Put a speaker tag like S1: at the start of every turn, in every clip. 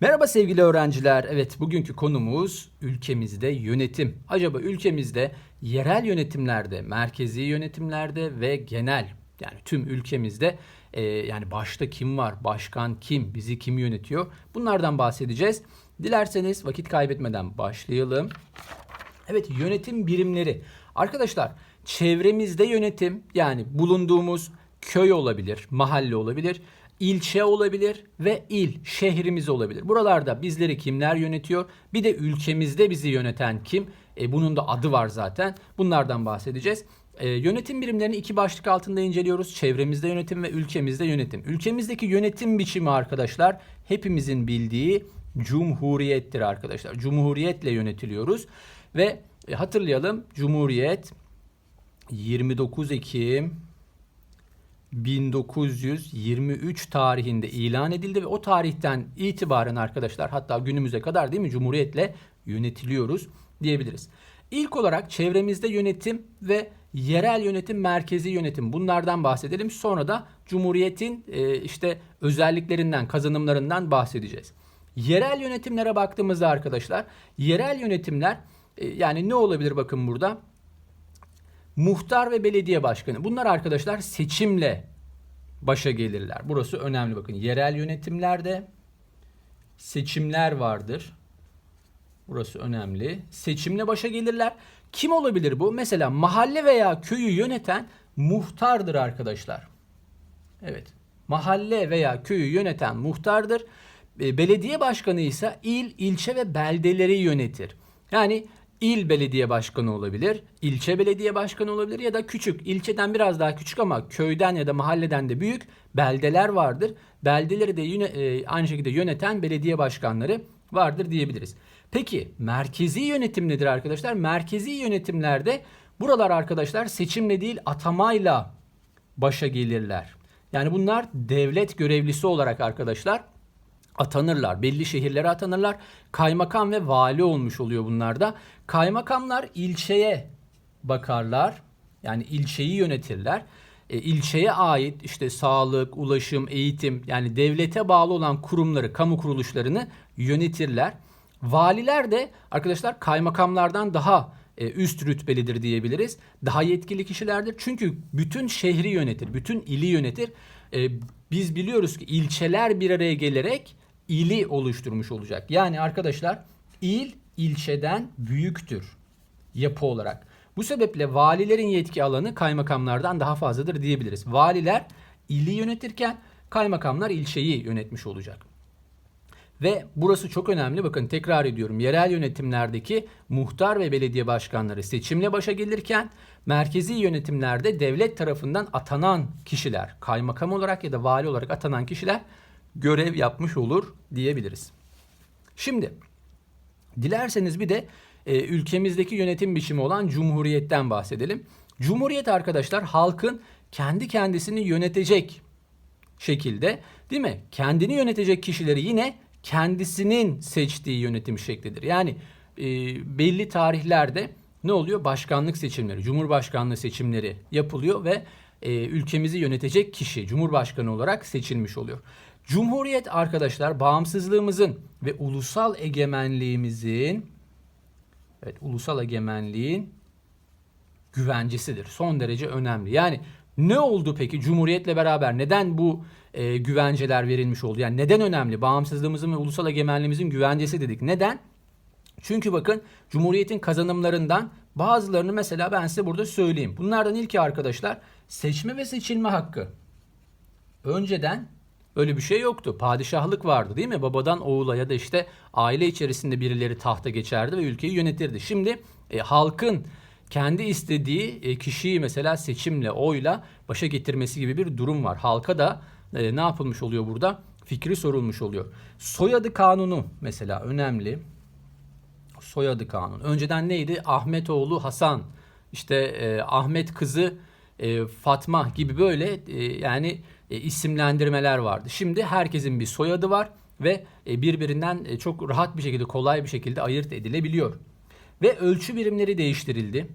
S1: Merhaba sevgili öğrenciler. Evet bugünkü konumuz ülkemizde yönetim. Acaba ülkemizde yerel yönetimlerde, merkezi yönetimlerde ve genel yani tüm ülkemizde e, yani başta kim var, başkan kim, bizi kim yönetiyor? Bunlardan bahsedeceğiz. Dilerseniz vakit kaybetmeden başlayalım. Evet yönetim birimleri. Arkadaşlar çevremizde yönetim yani bulunduğumuz köy olabilir, mahalle olabilir, ilçe olabilir ve il, şehrimiz olabilir. Buralarda bizleri kimler yönetiyor? Bir de ülkemizde bizi yöneten kim? E, bunun da adı var zaten. Bunlardan bahsedeceğiz. E, yönetim birimlerini iki başlık altında inceliyoruz. Çevremizde yönetim ve ülkemizde yönetim. Ülkemizdeki yönetim biçimi arkadaşlar hepimizin bildiği cumhuriyettir arkadaşlar. Cumhuriyetle yönetiliyoruz ve e, hatırlayalım Cumhuriyet 29 Ekim 1923 tarihinde ilan edildi ve o tarihten itibaren arkadaşlar hatta günümüze kadar değil mi Cumhuriyetle yönetiliyoruz diyebiliriz. İlk olarak çevremizde yönetim ve yerel yönetim, merkezi yönetim bunlardan bahsedelim. Sonra da Cumhuriyet'in e, işte özelliklerinden, kazanımlarından bahsedeceğiz. Yerel yönetimlere baktığımızda arkadaşlar, yerel yönetimler e, yani ne olabilir bakın burada? Muhtar ve belediye başkanı. Bunlar arkadaşlar seçimle başa gelirler. Burası önemli bakın. Yerel yönetimlerde seçimler vardır. Burası önemli. Seçimle başa gelirler. Kim olabilir bu? Mesela mahalle veya köyü yöneten muhtardır arkadaşlar. Evet. Mahalle veya köyü yöneten muhtardır. E, Belediye başkanı ise il, ilçe ve beldeleri yönetir. Yani il belediye başkanı olabilir, ilçe belediye başkanı olabilir ya da küçük, ilçeden biraz daha küçük ama köyden ya da mahalleden de büyük beldeler vardır. Beldeleri de yine, e, aynı şekilde yöneten belediye başkanları vardır diyebiliriz. Peki merkezi yönetim nedir arkadaşlar? Merkezi yönetimlerde buralar arkadaşlar seçimle değil atamayla başa gelirler. Yani bunlar devlet görevlisi olarak arkadaşlar atanırlar. Belli şehirlere atanırlar. Kaymakam ve vali olmuş oluyor bunlarda. Kaymakamlar ilçeye bakarlar. Yani ilçeyi yönetirler. E, ilçeye ait işte sağlık, ulaşım, eğitim yani devlete bağlı olan kurumları, kamu kuruluşlarını yönetirler. Valiler de arkadaşlar kaymakamlardan daha e, üst rütbelidir diyebiliriz. Daha yetkili kişilerdir. Çünkü bütün şehri yönetir, bütün ili yönetir. E, biz biliyoruz ki ilçeler bir araya gelerek ili oluşturmuş olacak. Yani arkadaşlar il ilçeden büyüktür yapı olarak. Bu sebeple valilerin yetki alanı kaymakamlardan daha fazladır diyebiliriz. Valiler ili yönetirken kaymakamlar ilçeyi yönetmiş olacak. Ve burası çok önemli. Bakın tekrar ediyorum. Yerel yönetimlerdeki muhtar ve belediye başkanları seçimle başa gelirken merkezi yönetimlerde devlet tarafından atanan kişiler, kaymakam olarak ya da vali olarak atanan kişiler görev yapmış olur diyebiliriz. Şimdi dilerseniz bir de e, ülkemizdeki yönetim biçimi olan cumhuriyetten bahsedelim. Cumhuriyet arkadaşlar halkın kendi kendisini yönetecek şekilde değil mi? Kendini yönetecek kişileri yine kendisinin seçtiği yönetim şeklidir. Yani e, belli tarihlerde ne oluyor? Başkanlık seçimleri, cumhurbaşkanlığı seçimleri yapılıyor ve e, ülkemizi yönetecek kişi cumhurbaşkanı olarak seçilmiş oluyor. Cumhuriyet arkadaşlar bağımsızlığımızın ve ulusal egemenliğimizin evet ulusal egemenliğin güvencesidir. Son derece önemli. Yani ne oldu peki Cumhuriyetle beraber neden bu e, güvenceler verilmiş oldu? Yani neden önemli? Bağımsızlığımızın ve ulusal egemenliğimizin güvencesi dedik. Neden? Çünkü bakın Cumhuriyet'in kazanımlarından bazılarını mesela ben size burada söyleyeyim. Bunlardan ilki arkadaşlar seçme ve seçilme hakkı. Önceden öyle bir şey yoktu. Padişahlık vardı değil mi? Babadan oğula ya da işte aile içerisinde birileri tahta geçerdi ve ülkeyi yönetirdi. Şimdi e, halkın kendi istediği e, kişiyi mesela seçimle, oyla başa getirmesi gibi bir durum var. Halka da e, ne yapılmış oluyor burada? Fikri sorulmuş oluyor. Soyadı kanunu mesela önemli. Soyadı kanunu. Önceden neydi? Ahmetoğlu Hasan, işte e, Ahmet kızı e, Fatma gibi böyle e, yani e, isimlendirmeler vardı. Şimdi herkesin bir soyadı var ve e, birbirinden e, çok rahat bir şekilde, kolay bir şekilde ayırt edilebiliyor. Ve ölçü birimleri değiştirildi.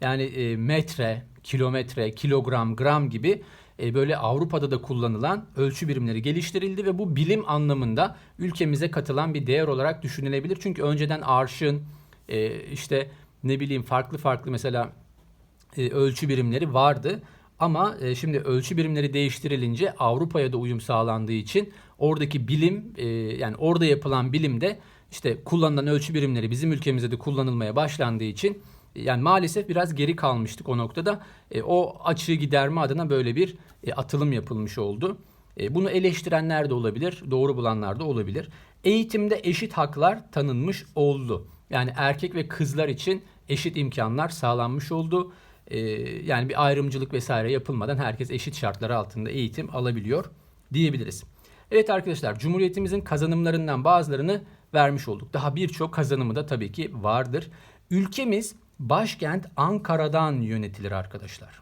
S1: Yani e, metre, kilometre, kilogram, gram gibi e, böyle Avrupa'da da kullanılan ölçü birimleri geliştirildi ve bu bilim anlamında ülkemize katılan bir değer olarak düşünülebilir. Çünkü önceden arşın e, işte ne bileyim farklı farklı mesela e, ölçü birimleri vardı. Ama e, şimdi ölçü birimleri değiştirilince Avrupa'ya da uyum sağlandığı için oradaki bilim e, yani orada yapılan bilimde işte kullanılan ölçü birimleri bizim ülkemizde de kullanılmaya başlandığı için yani maalesef biraz geri kalmıştık o noktada. E, o açığı giderme adına böyle bir e, atılım yapılmış oldu. E, bunu eleştirenler de olabilir, doğru bulanlar da olabilir. Eğitimde eşit haklar tanınmış oldu. Yani erkek ve kızlar için eşit imkanlar sağlanmış oldu. E, yani bir ayrımcılık vesaire yapılmadan herkes eşit şartlar altında eğitim alabiliyor diyebiliriz. Evet arkadaşlar Cumhuriyetimizin kazanımlarından bazılarını vermiş olduk. Daha birçok kazanımı da tabii ki vardır. Ülkemiz başkent Ankara'dan yönetilir arkadaşlar.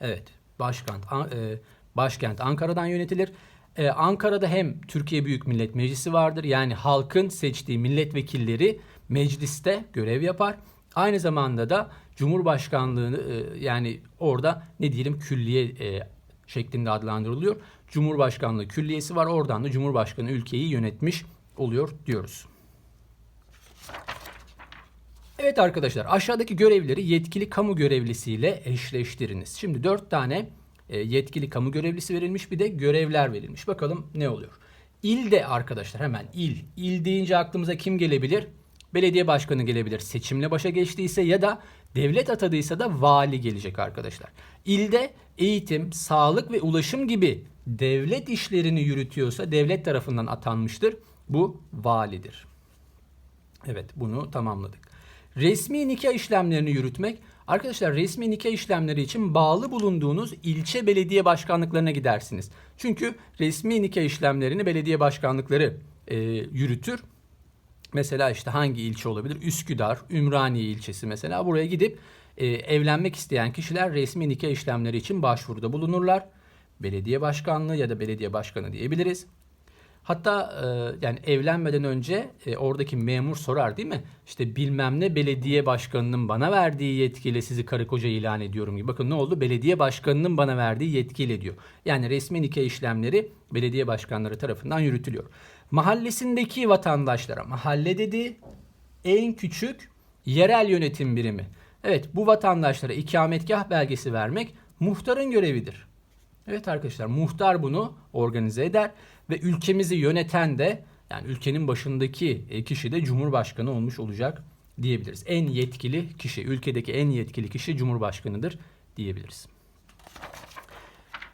S1: Evet, başkent e, başkent Ankara'dan yönetilir. E, Ankara'da hem Türkiye Büyük Millet Meclisi vardır. Yani halkın seçtiği milletvekilleri mecliste görev yapar. Aynı zamanda da Cumhurbaşkanlığını e, yani orada ne diyelim külliye şeklinde adlandırılıyor. Cumhurbaşkanlığı külliyesi var. Oradan da Cumhurbaşkanı ülkeyi yönetmiş oluyor diyoruz. Evet arkadaşlar aşağıdaki görevleri yetkili kamu görevlisiyle eşleştiriniz. Şimdi dört tane e, yetkili kamu görevlisi verilmiş bir de görevler verilmiş. Bakalım ne oluyor. İlde arkadaşlar hemen il. İl deyince aklımıza kim gelebilir? Belediye başkanı gelebilir seçimle başa geçtiyse ya da devlet atadıysa da vali gelecek arkadaşlar. İlde eğitim, sağlık ve ulaşım gibi devlet işlerini yürütüyorsa devlet tarafından atanmıştır. Bu validir. Evet bunu tamamladık. Resmi nikah işlemlerini yürütmek. Arkadaşlar resmi nikah işlemleri için bağlı bulunduğunuz ilçe belediye başkanlıklarına gidersiniz. Çünkü resmi nikah işlemlerini belediye başkanlıkları e, yürütür. Mesela işte hangi ilçe olabilir? Üsküdar, Ümraniye ilçesi mesela. Buraya gidip e, evlenmek isteyen kişiler resmi nikah işlemleri için başvuruda bulunurlar. Belediye başkanlığı ya da belediye başkanı diyebiliriz. Hatta e, yani evlenmeden önce e, oradaki memur sorar değil mi? İşte bilmem ne belediye başkanının bana verdiği yetkiyle sizi karı koca ilan ediyorum gibi. Bakın ne oldu? Belediye başkanının bana verdiği yetkiyle diyor. Yani resmi nikah işlemleri belediye başkanları tarafından yürütülüyor. Mahallesindeki vatandaşlara mahalle dedi en küçük yerel yönetim birimi. Evet bu vatandaşlara ikametgah belgesi vermek muhtarın görevidir. Evet arkadaşlar muhtar bunu organize eder ve ülkemizi yöneten de yani ülkenin başındaki e, kişi de Cumhurbaşkanı olmuş olacak diyebiliriz. En yetkili kişi, ülkedeki en yetkili kişi Cumhurbaşkanıdır diyebiliriz.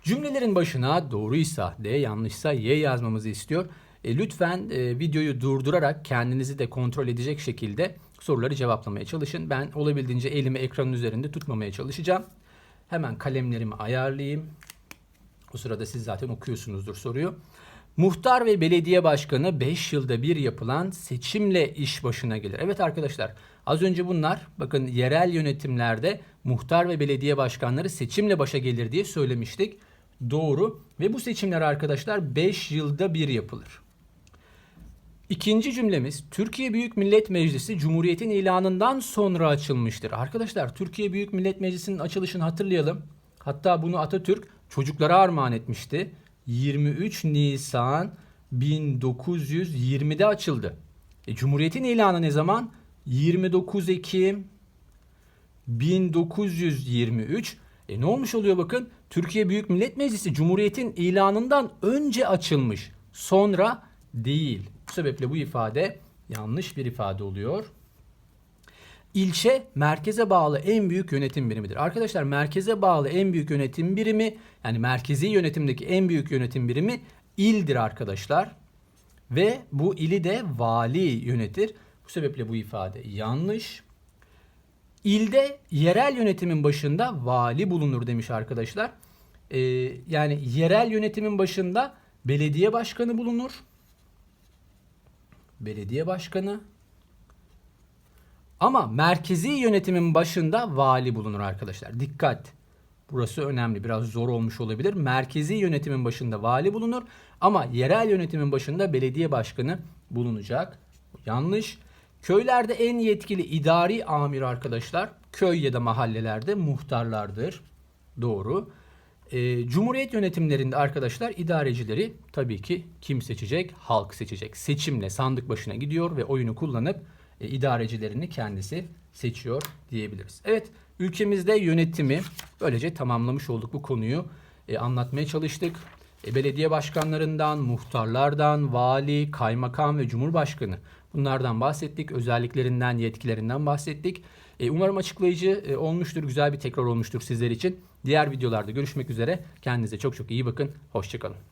S1: Cümlelerin başına doğruysa D, yanlışsa Y yazmamızı istiyor. E, lütfen e, videoyu durdurarak kendinizi de kontrol edecek şekilde soruları cevaplamaya çalışın. Ben olabildiğince elimi ekranın üzerinde tutmamaya çalışacağım. Hemen kalemlerimi ayarlayayım. O sırada siz zaten okuyorsunuzdur soruyu. Muhtar ve belediye başkanı 5 yılda bir yapılan seçimle iş başına gelir. Evet arkadaşlar az önce bunlar bakın yerel yönetimlerde muhtar ve belediye başkanları seçimle başa gelir diye söylemiştik. Doğru ve bu seçimler arkadaşlar 5 yılda bir yapılır. İkinci cümlemiz Türkiye Büyük Millet Meclisi Cumhuriyet'in ilanından sonra açılmıştır. Arkadaşlar Türkiye Büyük Millet Meclisi'nin açılışını hatırlayalım. Hatta bunu Atatürk çocuklara armağan etmişti. 23 Nisan 1920'de açıldı. E, Cumhuriyet'in ilanı ne zaman? 29 Ekim 1923. E ne olmuş oluyor bakın? Türkiye Büyük Millet Meclisi Cumhuriyet'in ilanından önce açılmış. Sonra değil. Bu sebeple bu ifade yanlış bir ifade oluyor. İlçe merkeze bağlı en büyük yönetim birimidir. Arkadaşlar merkeze bağlı en büyük yönetim birimi yani merkezi yönetimdeki en büyük yönetim birimi ildir arkadaşlar. Ve bu ili de vali yönetir. Bu sebeple bu ifade yanlış. İlde yerel yönetimin başında vali bulunur demiş arkadaşlar. Ee, yani yerel yönetimin başında belediye başkanı bulunur. Belediye başkanı ama merkezi yönetimin başında vali bulunur arkadaşlar. Dikkat. Burası önemli. Biraz zor olmuş olabilir. Merkezi yönetimin başında vali bulunur ama yerel yönetimin başında belediye başkanı bulunacak. Yanlış. Köylerde en yetkili idari amir arkadaşlar köy ya da mahallelerde muhtarlardır. Doğru. Ee, Cumhuriyet yönetimlerinde arkadaşlar idarecileri tabii ki kim seçecek? Halk seçecek. Seçimle sandık başına gidiyor ve oyunu kullanıp e, idarecilerini kendisi seçiyor diyebiliriz. Evet ülkemizde yönetimi böylece tamamlamış olduk bu konuyu e, anlatmaya çalıştık. E, belediye başkanlarından, muhtarlardan, vali, kaymakam ve cumhurbaşkanı bunlardan bahsettik. Özelliklerinden, yetkilerinden bahsettik. E, umarım açıklayıcı e, olmuştur, güzel bir tekrar olmuştur sizler için. Diğer videolarda görüşmek üzere. Kendinize çok çok iyi bakın. Hoşçakalın.